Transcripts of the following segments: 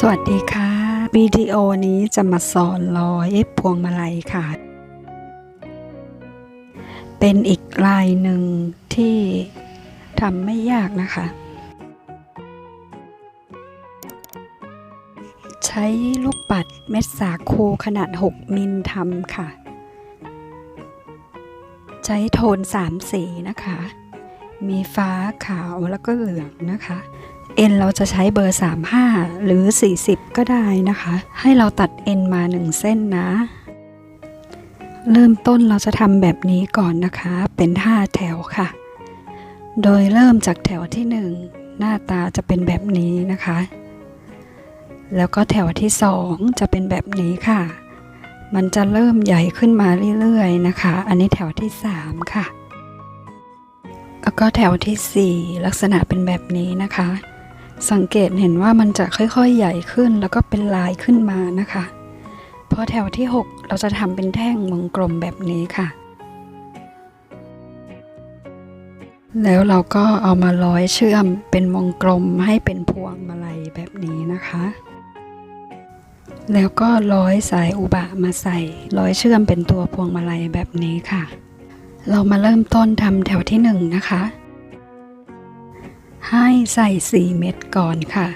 สวัสดีค่ะ วิดีโอนี้จะมาสอนร้อยพวงมาลัยค่ะ เป็นอีกลายหนึ่งที่ทำไม่ยากนะคะ ใช้ลูกปัดเม็ดสาคูขนาด 6 มิลทำค่ะ ใช้โทน 3 สีนะคะ มีฟ้าขาวแล้วก็เหลืองนะคะ เอ็นเราจะใช้เบอร์ 35 หรือ 40 ก็ได้นะคะ ให้เราตัดเอ็นมา 1 เส้นนะ เริ่มต้นเราจะทำแบบนี้ก่อนนะคะ เป็น 5 แถวค่ะ โดยเริ่มจากแถวที่ 1 หน้าตาจะเป็นแบบนี้นะคะ แล้วก็แถวที่ 2 จะเป็นแบบนี้ค่ะ มันจะเริ่มใหญ่ขึ้นมาเรื่อยๆนะคะ อันนี้แถวที่ 3 ค่ะ แล้วก็แถวทีสี่4 ลักษณะเป็นแบบนี้นะคะ สังเกตเห็นว่ามันจะค่อยๆ ใหญ่ขึ้นแล้วก็เป็นลายขึ้นมานะคะพอแถวที่ 6 เราจะทำเป็นแท่งวงกลมแบบนี้ค่ะ แล้วเราก็เอามาร้อยเชื่อมเป็นวงกลมให้เป็นพวงมาลัยแบบนี้นะคะ แล้วก็ร้อยสายอุบะมาใส่ ร้อยเชื่อมเป็นตัวพวงมาลัยแบบนี้ค่ะ เรามาเริ่มต้นทำแถวที่ 1 นะคะ ให้ใส่ 4 เม็ดก่อนค่ะ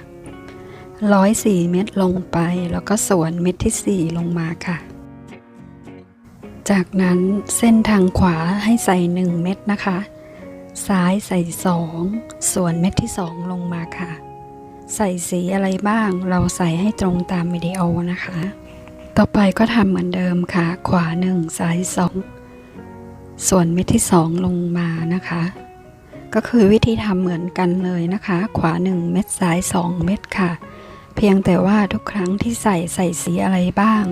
ร้อยสี่เม็ดลงไปแล้วก็สวนเม็ดที่ 4 ลงมาค่ะ จากนั้นเส้นทางขวาให้ใส่ 1 เม็ดนะคะ ซ้ายใส่ 2 ส่วนเม็ดที่ 2 ลงมาค่ะ ใส่สีอะไรบ้างเราใส่ให้ตรงตามวิดีโอนะคะ ต่อไปก็ทำเหมือนเดิมค่ะ ขวา 1 ซ้าย 2 ส่วนเม็ดที่ 2 ลงมานะคะ ก็คือวิธีทำเหมือนกันเลยนะคะ ขวา 1 เม็ดซ้าย 2 เม็ดค่ะ เพียงแต่ว่าทุกครั้งที่ใส่ใส่สีอะไรบ้าง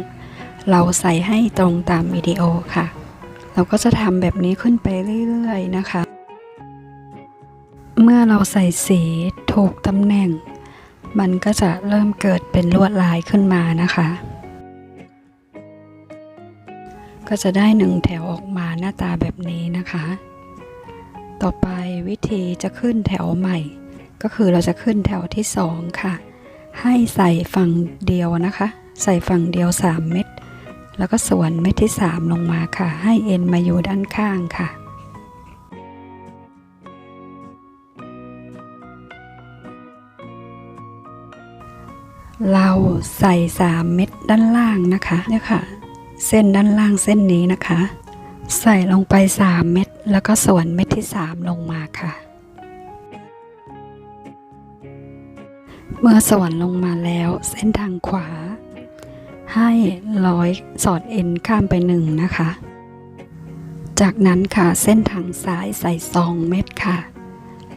เราใส่ให้ตรงตามวิดีโอค่ะ เราก็จะทำแบบนี้ขึ้นไปเรื่อยๆนะคะ เมื่อเราใส่สีถูกตำแหน่ง มันก็จะเริ่มเกิดเป็นลวดลายขึ้นมานะคะ ก็จะได้หนึ่งแถวออกมาหน้าตาแบบนี้นะคะ ต่อไปวิธีจะขึ้นแถวใหม่ ก็คือเราจะขึ้นแถวที่2ค่ะ ให้ใส่ฝั่งเดียวนะคะ ใส่ฝั่งเดียว 3 เม็ดแล้วก็ส่วนเม็ดที่ 3 ลงมาค่ะ ให้เอ็นมาอยู่ด้านข้างค่ะเราใส่3เม็ดด้านล่างนะคะเนี่ยค่ะ เส้นด้านล่างเส้นนี้นะคะ ใส่ลงไป3เม็ด แล้วก็ส่วนเม็ดที่ 3 ลงมาค่ะ เมื่อส่วนลงมาแล้วเส้นทางขวา ให้ร้อยสอดเอ็นข้ามไปหนึ่งนะคะ จากนั้นค่ะเส้นทางซ้ายใส่2เม็ดค่ะ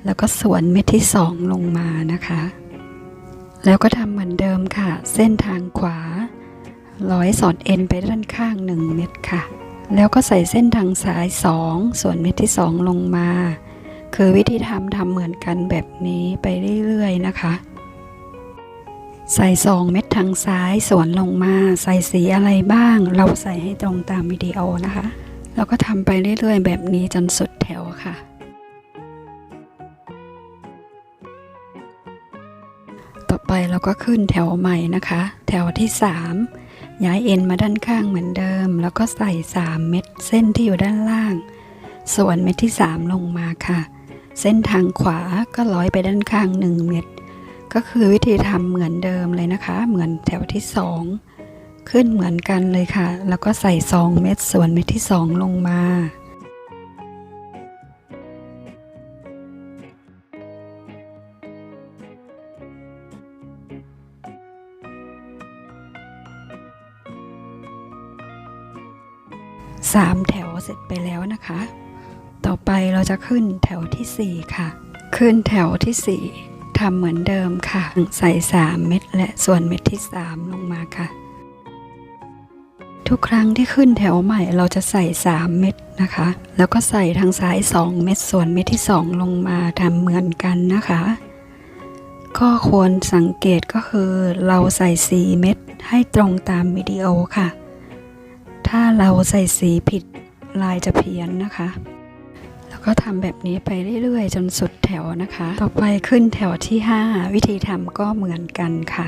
แล้วก็ส่วนเม็ดที่2ลงมานะคะ แล้วก็ทำเหมือนเดิมค่ะ เส้นทางขวาร้อยสอดเอ็นไปด้านข้าง1เม็ดค่ะ แล้วก็ใส่เส้นทางซ้าย 2 ส่วนเม็ดที่ 2 ลงมา คือวิธีทำทำเหมือนกันแบบนี้ไปเรื่อยๆนะคะ ใส่ 2 เม็ดทางซ้ายส่วนลงมา ใส่สีอะไรบ้าง เราใส่ให้ตรงตามวิดีโอนะคะ แล้วก็ทำไปเรื่อยๆ แบบนี้จนสุดแถวค่ะต่อไปเราก็ขึ้นแถวใหม่นะคะ แถวที่ 3 ย้ายเอ็นมาด้านข้างเหมือนเดิม แล้วก็ใส่ 3 เม็ดเส้นที่อยู่ด้านล่าง ส่วนเม็ดที่ 3 ลงมาค่ะ เส้นทางขวาก็ร้อยไปด้านข้าง 1 เม็ดก็คือวิธีทำเหมือนเดิมเลยนะคะ เหมือนแถวที่ 2 ขึ้นเหมือนกันเลยค่ะ แล้วก็ใส่ 2 เม็ดส่วนเม็ดที่ 2 ลงมา สามแถวเสร็จไปแล้วนะคะ ต่อไปเราจะขึ้นแถวที่ 4 ค่ะ ขึ้นแถวที่ 4ทำเหมือนเดิมค่ะ ใส่ 3 เม็ดและส่วนเม็ดที่ 3 ลงมาค่ะ ทุกครั้งที่ขึ้นแถวใหม่เราจะใส่ 3 เม็ดนะคะ แล้วก็ใส่ทางซ้าย 2 เม็ดส่วนเม็ดที่ 2 ลงมาทำเหมือนกันนะคะข้อควรสังเกตก็คือเราใส่ 4 เม็ดให้ตรงตามวิดีโอค่ะ ถ้าเราใส่สีผิดลายจะเพี้ยนนะคะ แล้วก็ทำแบบนี้ไปเรื่อยๆ จนสุดแถวนะคะ ต่อไปขึ้นแถวที่ 5 วิธีทำก็เหมือนกันค่ะ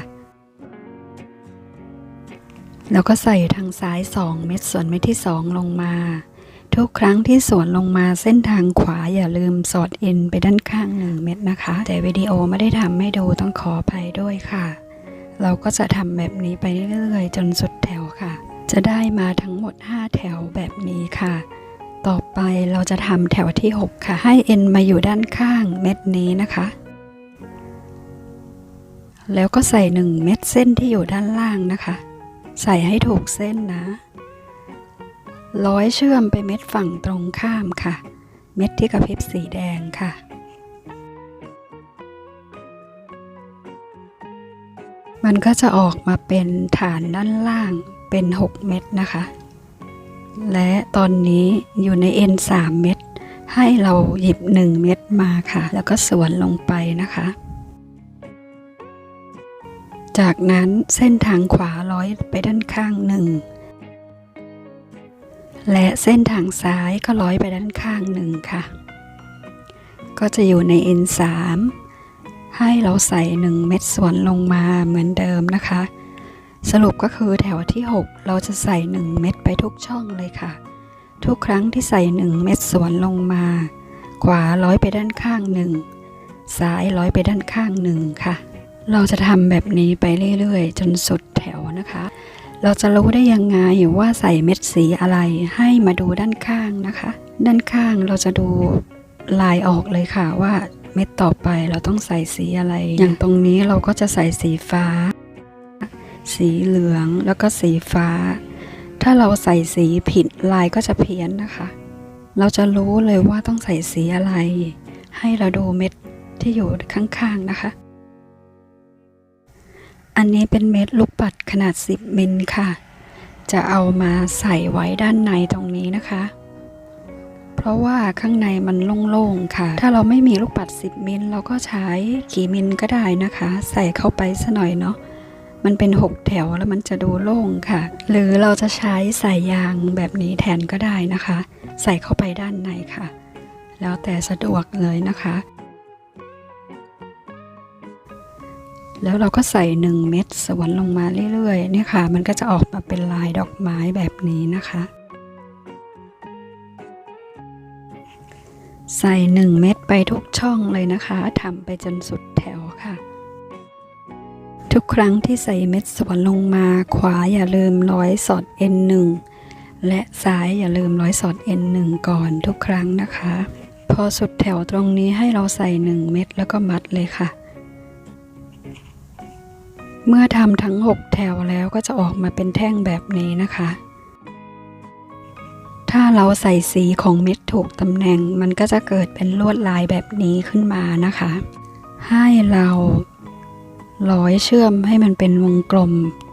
แล้วก็ใส่ทางซ้าย 2 เม็ดส่วนเม็ดที่ 2 ลงมา ทุกครั้งที่สวนลงมาเส้นทางขวาอย่าลืมสอดเอ็นไปด้านข้าง 1 เม็ดนะคะ แต่วิดีโอไม่ได้ทำให้ดูต้องขออภัยด้วยค่ะ เราก็จะทำแบบนี้ไปเรื่อยๆ จนสุดแถว จะได้มาทั้งหมด 5 แถวแบบนี้ค่ะ ต่อไปเราจะทำแถวที่ 6 ค่ะ ให้เอ็นมาอยู่ด้านข้างเม็ดนี้นะคะ แล้วก็ใส่ 1 เม็ดเส้นที่อยู่ด้านล่างนะคะ ใส่ให้ถูกเส้นนะ ร้อยเชื่อมไปเม็ดฝั่งตรงข้ามค่ะ เม็ดที่กระพริบสีแดงค่ะมันก็จะออกมาเป็นฐานด้านล่าง เป็น 6 เม็ดนะคะ และตอนนี้อยู่ในเอ็น3เม็ดให้เราหยิบ 1 เม็ดมาค่ะ แล้วก็สวนลงไปนะคะ จากนั้นเส้นทางขวาร้อยไปด้านข้างหนึ่งและเส้นทางซ้ายก็ร้อยไปด้านข้างหนึ่งค่ะ ก็จะอยู่ใน N3 ให้เราใส่ 1 เม็ดส่วนลงมาเหมือนเดิมนะคะ สรุปก็คือแถวที่ 6 เราจะใส่ 1 เม็ดไปทุกช่องเลยค่ะ ทุกครั้งที่ใส่ 1 เม็ดสวนลงมา ขวาร้อยไปด้านข้างหนึ่งซ้ายร้อยไปด้านข้างหนึ่งค่ะ เราจะทำแบบนี้ไปเรื่อยๆ จนสุดแถวนะคะ เราจะรู้ได้ยังไงว่าใส่เม็ดสีอะไรให้มาดูด้านข้างนะคะ ด้านข้างเราจะดูลายออกเลยค่ะว่าเม็ดต่อไปเราต้องใส่สีอะไร อย่างตรงนี้เราก็จะใส่สีฟ้า สีเหลืองแล้วก็สีฟ้า ถ้าเราใส่สีผิดลายก็จะเพี้ยนนะคะ เราจะรู้เลยว่าต้องใส่สีอะไร ให้เราดูเม็ดที่อยู่ข้างๆนะคะ อันนี้เป็นเม็ดลูกปัดขนาด 10มิลค่ะ จะเอามาใส่ไว้ด้านในตรงนี้นะคะ เพราะว่าข้างในมันโล่งๆค่ะ ถ้าเราไม่มีลูกปัด 10มิลเราก็ใช้กี่มิลก็ได้นะคะ ใส่เข้าไปซะหน่อยเนาะ มันเป็น 6 แถวแล้วมันจะดูโล่งค่ะ หรือเราจะใช้ส่ยยางแบบนี้แทนก็ได้นะคะ ใส่เข้าไปด้านในค่ะ แล้วแต่สะดวกเลยนะคะ แล้วเราก็ใส่ 1 เม็ดสวนลงมาเรื่อยๆเนี่ยค่ะ มันก็จะออกมาเป็นลายดอกไม้แบบนี้นะคะ ใส่ 1 เม็ดไปทุกช่องเลยนะคะทำไปจนสุด ทุกครั้งที่ใส่เม็ดสวนลงมาขวาอย่าลืมร้อยสอด N1 และซ้ายอย่าลืมร้อยสอด N1 ก่อนทุกครั้งนะคะ พอสุดแถวตรงนี้ให้เราใส่1เม็ดแล้วก็มัดเลยค่ะ เมื่อทำทั้ง 6 แถวแล้วก็จะออกมาเป็นแท่งแบบนี้นะคะ ถ้าเราใส่สีของเม็ดถูกตำแหน่งมันก็จะเกิดเป็นลวดลายแบบนี้ขึ้นมานะคะ ให้เรา ร้อยเชื่อมให้มันเป็นวงกลม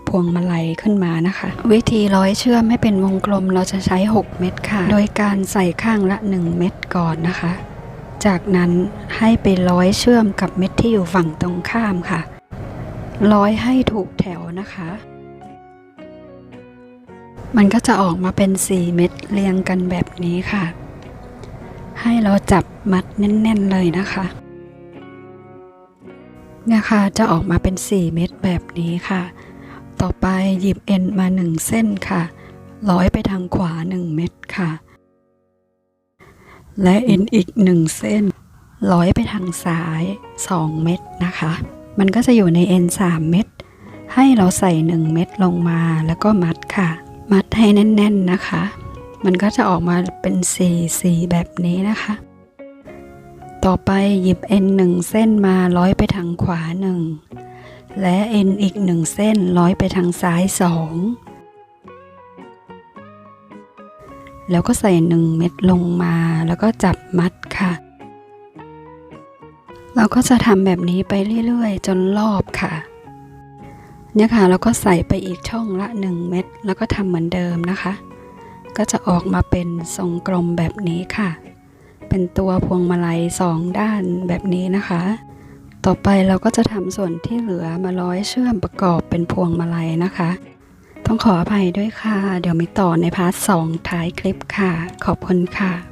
พวงมาลัยขึ้นมานะคะ วิธีร้อยเชื่อมให้เป็นวงกลมเราจะใช้ 6 เม็ดค่ะ โดยการใส่ข้างละ 1 เม็ดก่อนนะคะ จากนั้นให้ไปร้อยเชื่อมกับเม็ดที่อยู่ฝั่งตรงข้ามค่ะ ร้อยให้ถูกแถวนะคะ มันก็จะออกมาเป็น 4 เม็ดเรียงกันแบบนี้ค่ะ ให้เราจับมัดแน่น ๆ เลยนะคะ เนี่ยค่ะจะออกมาเป็น 4 เม็ดแบบนี้ค่ะ ต่อไปหยิบเอ็นมา 1 เส้นค่ะ ร้อยไปทางขวา 1 เม็ดค่ะ และเอ็นอีก 1 เส้น ร้อยไปทางซ้าย 2 เม็ดนะคะ มันก็จะอยู่ในเอ็น3เม็ดให้เราใส่ 1 เม็ดลงมาแล้วก็มัดค่ะ มัดให้แน่น ๆนะคะ มันก็จะออกมาเป็นสีสีแบบนี้นะคะ ต่อไปหยิบเอ็นหนึ่งเส้นมาร้อยไปทางขวาหนึ่งและเอ็นอีกหนึ่งเส้นร้อยไปทางซ้ายสองแล้วก็ใส่หนึ่งเม็ดลงมาแล้วก็จับมัดค่ะ เราก็จะทำแบบนี้ไปเรื่อยๆ จนรอบค่ะ เนี่ยค่ะแล้วก็ใส่ไปอีกช่องละ1เม็ดแล้วก็ทำเหมือนเดิมนะคะ ก็จะออกมาเป็นทรงกลมแบบนี้ค่ะ เป็นตัวพวงมาลัยสองด้านแบบนี้นะคะ ต่อไปเราก็จะทำส่วนที่เหลือมาร้อยเชื่อมประกอบเป็นพวงมาลัยนะคะ ต้องขออภัยด้วยค่ะ เดี๋ยวมีต่อในพาร์ทสองท้ายคลิปค่ะ ขอบคุณค่ะ